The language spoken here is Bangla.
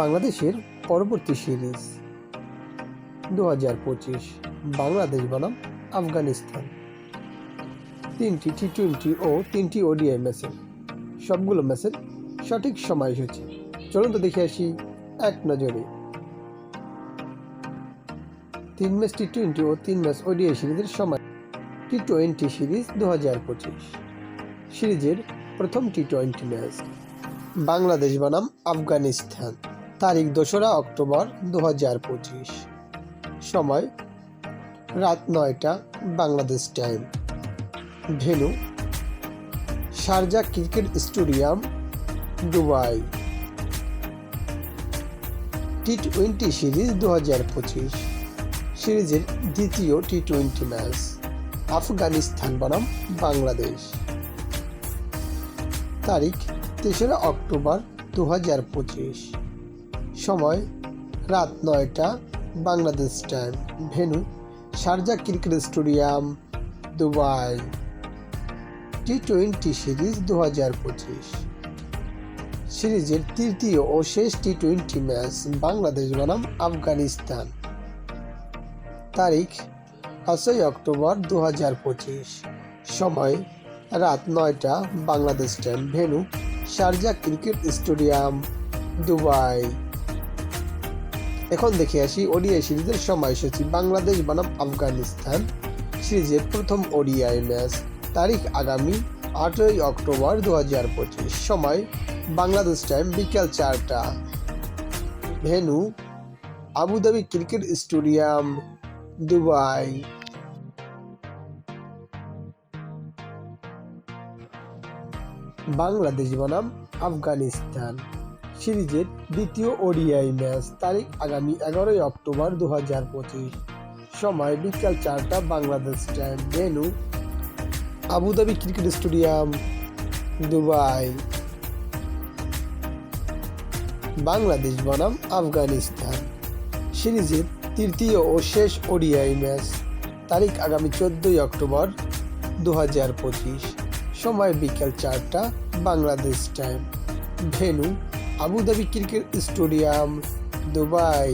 বাংলাদেশের পরবর্তী সিরিজ। দু হাজার পঁচিশ বাংলাদেশ বনাম আফগানিস্তান। তিনটি টি টোয়েন্টি ও তিনটি ওডিআই ম্যাচের। সবগুলো ম্যাচের সঠিক সময়সূচি চলুন তো দেখে আসি এক নজরে। তিন ম্যাচ টি টোয়েন্টি ও তিন ম্যাচ ওডিআই সিরিজের সময় টি টোয়েন্টি সিরিজ দু হাজার পঁচিশ। সিরিজের প্রথম টি টোয়েন্টি ম্যাচ। বাংলাদেশ বনাম আফগানিস্তান। তারিখ দোসরা অক্টোবর দু হাজার পঁচিশ। সময়, রাত নয়টা, Bangladesh time venue Sharjah cricket stadium, Dubai. T twenty series দু হাজার পঁচিশ। সিরিজের দ্বিতীয় টি টোয়েন্টি ম্যাচ, আফগানিস্তান বনাম বাংলাদেশ। তারিখ, তেসরা অক্টোবর দু হাজার পঁচিশ। সময়, রাত নয়টা, Bangladesh time venue Sharjah cricket stadium, Dubai T twenty series দু হাজার পঁচিশ। সিরিজের তৃতীয় ও শেষ টি টোয়েন্টি ম্যাচ বাংলাদেশ বনাম আফগানিস্তান। তারিখ, পাঁচই অক্টোবর দু হাজার পঁচিশ। সময়, রাত নয়টা, Bangladesh time venue Sharjah cricket stadium, Dubai. এখন দেখে আসি ওডিআই সিরিজের সময়সূচি বাংলাদেশ বনাম আফগানিস্তান সিরিজের প্রথম ওডিআই ম্যাচ। তারিখ আগামী আটই অক্টোবর দু হাজার পঁচিশ। সময়, বাংলাদেশ টাইম বিকেল চারটা। Venue Abu Dhabi cricket stadium, Dubai. Bangladesh বনাম আফগানিস্তান। সিরিজের দ্বিতীয় ওডিআই ম্যাচ তারিখ আগামী এগারোই অক্টোবর দু হাজার পঁচিশ। সময় বিকাল চারটা Bangladesh time. Venue, Abu Dhabi cricket stadium, Dubai. Bangladesh বনাম আফগানিস্তান। সিরিজের তৃতীয় ও শেষ ওডিআই ম্যাচ তারিখ আগামী চোদ্দোই অক্টোবর দু হাজার পঁচিশ। সময় বিকাল চারটা Bangladesh time. Venue Abu Dhabi cricket stadium Dubai.